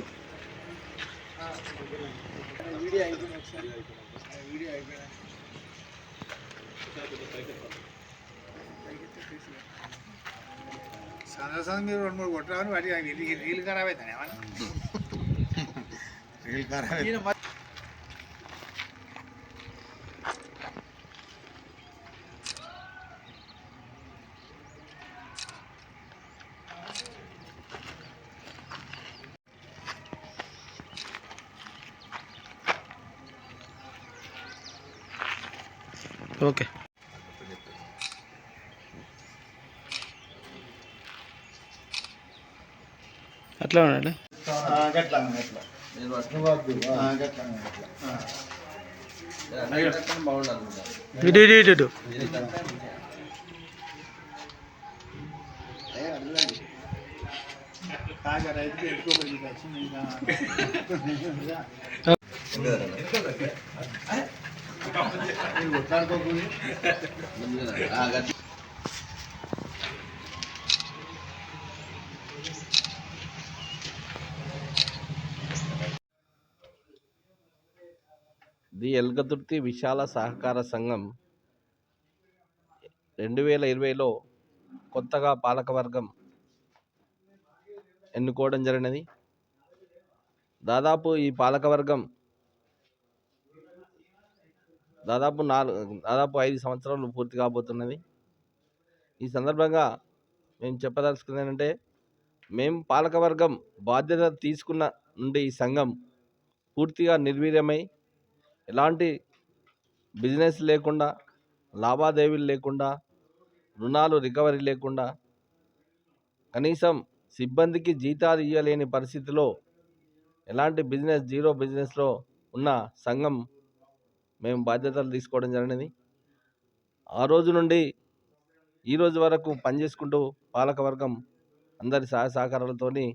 Right video అయిపోయింది ఒకసారి video అయిపోయినా సందర్శనం మీరు రెండు మూడు కొట్టరామని వాటి రీల్ ఖరాబ్ అవుతాను ఏమన్నా? రీల్ ఖరాబ్ ఓకే అట్లా ఉండండి గట్లా గట్లా ఆ, గట్లా గట్లా ఇటు ఇటు ఇటు ఇటు కాగా ది ఎల్గతుర్తి విశాల సహకార సంఘం రెండు వేల ఇరవైలో కొత్తగా పాలకవర్గం ఎన్నుకోవడం జరిగినది. దాదాపు ఈ పాలకవర్గం దాదాపు నాలుగు దాదాపు ఐదు సంవత్సరాలు పూర్తి కాబోతున్నది. ఈ సందర్భంగా మేము చెప్పదలుచుకుంది ఏంటంటే మేము పాలకవర్గం బాధ్యత తీసుకున్న నుండి ఈ సంఘం పూర్తిగా నిర్వీర్యమై ఎలాంటి బిజినెస్ లేకుండా లావాదేవీలు లేకుండా రుణాలు రికవరీ లేకుండా కనీసం సిబ్బందికి జీతాలు ఇవ్వలేని పరిస్థితిలో ఎలాంటి బిజినెస్ జీరో బిజినెస్లో ఉన్న సంఘం మేము బాధ్యతలు తీసుకోవడం జరిగినది. ఆ రోజు నుండి ఈ రోజు వరకు పనిచేసుకుంటూ పాలకవర్గం అందరి సహాయ సహకారాలతోని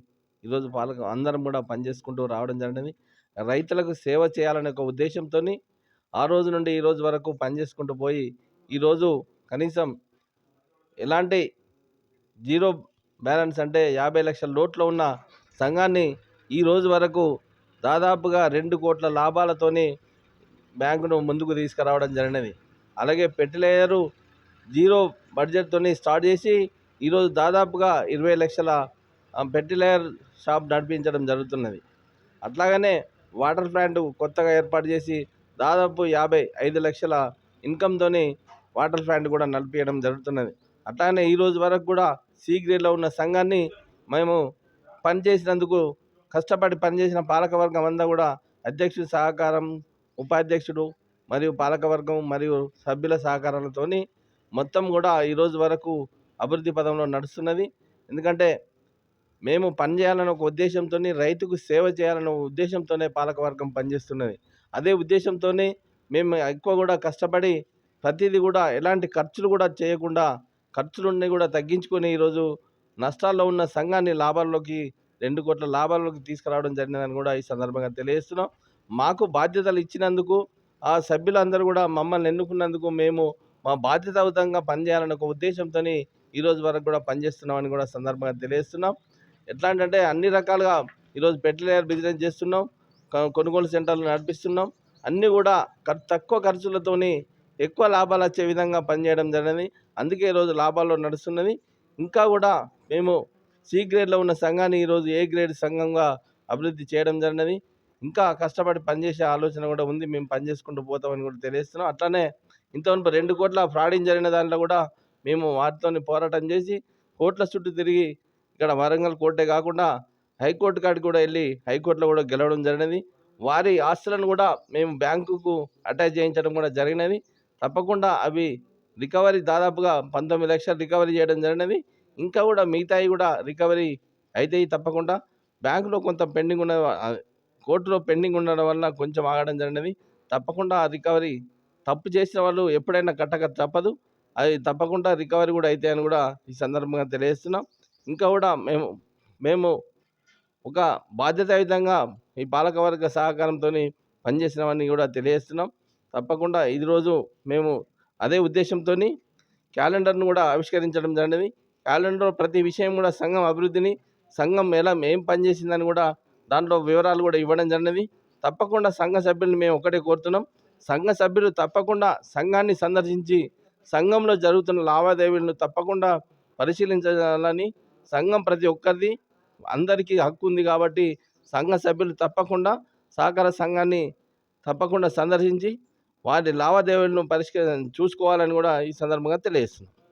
ఈరోజు పాలక అందరం కూడా పనిచేసుకుంటూ రావడం జరిగినది. రైతులకు సేవ చేయాలనే ఒక ఉద్దేశంతో ఆ రోజు నుండి ఈ రోజు వరకు పనిచేసుకుంటూ పోయి ఈరోజు కనీసం ఎలాంటి జీరో బ్యాలెన్స్ అంటే యాభై లక్షల లోట్లో ఉన్న సంఘాన్ని ఈ రోజు వరకు దాదాపుగా రెండు కోట్ల లాభాలతోని బ్యాంకును ముందుకు తీసుకురావడం జరిగినది. అలాగే పెట్టులేయరు జీరో బడ్జెట్తోని స్టార్ట్ చేసి ఈరోజు దాదాపుగా ఇరవై లక్షల ఫెర్టిలైజర్ షాప్ నడిపించడం జరుగుతున్నది. అట్లాగనే వాటర్ ప్లాంట్ కొత్తగా ఏర్పాటు చేసి దాదాపు యాభై ఐదు లక్షల ఇన్కమ్తోని వాటర్ ప్లాంట్ కూడా నడిపించడం జరుగుతున్నది. అట్లానే ఈరోజు వరకు కూడా సి గ్రేడ్లో ఉన్న సంఘాన్ని మేము పనిచేసినందుకు కష్టపడి పనిచేసిన పాలకవర్గం అంతా కూడా అధ్యక్షుడి సహకారం ఉపాధ్యక్షుడు మరియు పాలకవర్గం మరియు సభ్యుల సహకారాలతోని మొత్తం కూడా ఈరోజు వరకు అభివృద్ధి పదంలో నడుస్తున్నది. ఎందుకంటే మేము పనిచేయాలనే ఒక ఉద్దేశంతో రైతుకు సేవ చేయాలనే ఉద్దేశంతోనే పాలకవర్గం పనిచేస్తున్నది. అదే ఉద్దేశంతోనే మేము ఎక్కువ కూడా కష్టపడి ప్రతిదీ కూడా ఎలాంటి ఖర్చులు కూడా చేయకుండా ఖర్చులున్నీ కూడా తగ్గించుకొని ఈరోజు నష్టాల్లో ఉన్న సంఘాన్ని లాభాల్లోకి రెండు కోట్ల లాభాల్లోకి తీసుకురావడం జరిగిందని కూడా ఈ సందర్భంగా తెలియజేస్తున్నాం. మాకు బాధ్యతలు ఇచ్చినందుకు ఆ సభ్యులందరూ కూడా మమ్మల్ని ఎన్నుకున్నందుకు మేము మా బాధ్యతాయుతంగా పనిచేయాలనే ఒక ఉద్దేశంతో ఈరోజు వరకు కూడా పనిచేస్తున్నామని కూడా సందర్భంగా తెలియజేస్తున్నాం. ఎట్లా అంటే అన్ని రకాలుగా ఈరోజు పెట్రోలియర్ బిజినెస్ చేస్తున్నాం కొనుగోలు సెంటర్లు నడిపిస్తున్నాం. అన్నీ కూడా తక్కువ ఖర్చులతోని ఎక్కువ లాభాలు వచ్చే విధంగా పనిచేయడం జరిగింది. అందుకే ఈరోజు లాభాల్లో నడుస్తున్నది. ఇంకా కూడా మేము సి గ్రేడ్లో ఉన్న సంఘాన్ని ఈరోజు ఏ గ్రేడ్ సంఘంగా అభివృద్ధి చేయడం జరిగినది ఇంకా కష్టపడి పనిచేసే ఆలోచన కూడా ఉంది. మేము పనిచేసుకుంటూ పోతామని కూడా తెలియస్తున్నాం అట్లానే ఇంతవరకు రెండు కోట్ల ఫ్రాడింగ్ జరిగిన దాంట్లో కూడా మేము వాటితోని పోరాటం చేసి కోట్ల చుట్టూ తిరిగి ఇక్కడ వరంగల్ కోర్టే కాకుండా హైకోర్టు కాడికి కూడా వెళ్ళి హైకోర్టులో కూడా గెలవడం జరిగినది. వారి ఆస్తులను కూడా మేము బ్యాంకుకు అటాచ్ చేయించడం కూడా జరిగినది. తప్పకుండా అవి రికవరీ దాదాపుగా పంతొమ్మిది లక్షలు రికవరీ చేయడం జరిగినది. ఇంకా కూడా మిగతాయి కూడా రికవరీ అయితే తప్పకుండా. బ్యాంకులో కొంత పెండింగ్ ఉన్న కోర్టులో పెండింగ్ ఉండడం వల్ల కొంచెం ఆగడం జరిగినది. తప్పకుండా ఆ రికవరీ తప్పు చేసిన వాళ్ళు ఎప్పుడైనా కట్టక తప్పదు. అది తప్పకుండా రికవరీ కూడా అవుతాయని కూడా ఈ సందర్భంగా తెలియజేస్తున్నాం. ఇంకా కూడా మేము మేము ఒక బాధ్యతాయుతంగా ఈ పాలకవర్గ సహకారంతో పనిచేసినామని కూడా తెలియజేస్తున్నాం. తప్పకుండా ఇది రోజు మేము అదే ఉద్దేశంతో క్యాలెండర్ను కూడా ఆవిష్కరించడం జరిగినది. క్యాలెండర్ ప్రతి విషయం కూడా సంఘం అభివృద్ధిని సంఘం ఎలా ఏం పనిచేసిందని కూడా దాంట్లో వివరాలు కూడా ఇవ్వడం జరిగినది. తప్పకుండా సంఘ సభ్యులను మేము ఒకటే కోరుతున్నాం. సంఘ సభ్యులు తప్పకుండా సంఘాన్ని సందర్శించి సంఘంలో జరుగుతున్న లావాదేవీలను తప్పకుండా పరిశీలించాలని సంఘం ప్రతి ఒక్కరిది అందరికీ హక్కు ఉంది కాబట్టి సంఘ సభ్యులు తప్పకుండా సహకార సంఘాన్ని తప్పకుండా సందర్శించి వారి లావాదేవీలను పరిష్క చూసుకోవాలని కూడా ఈ సందర్భంగా తెలియజేస్తున్నాం.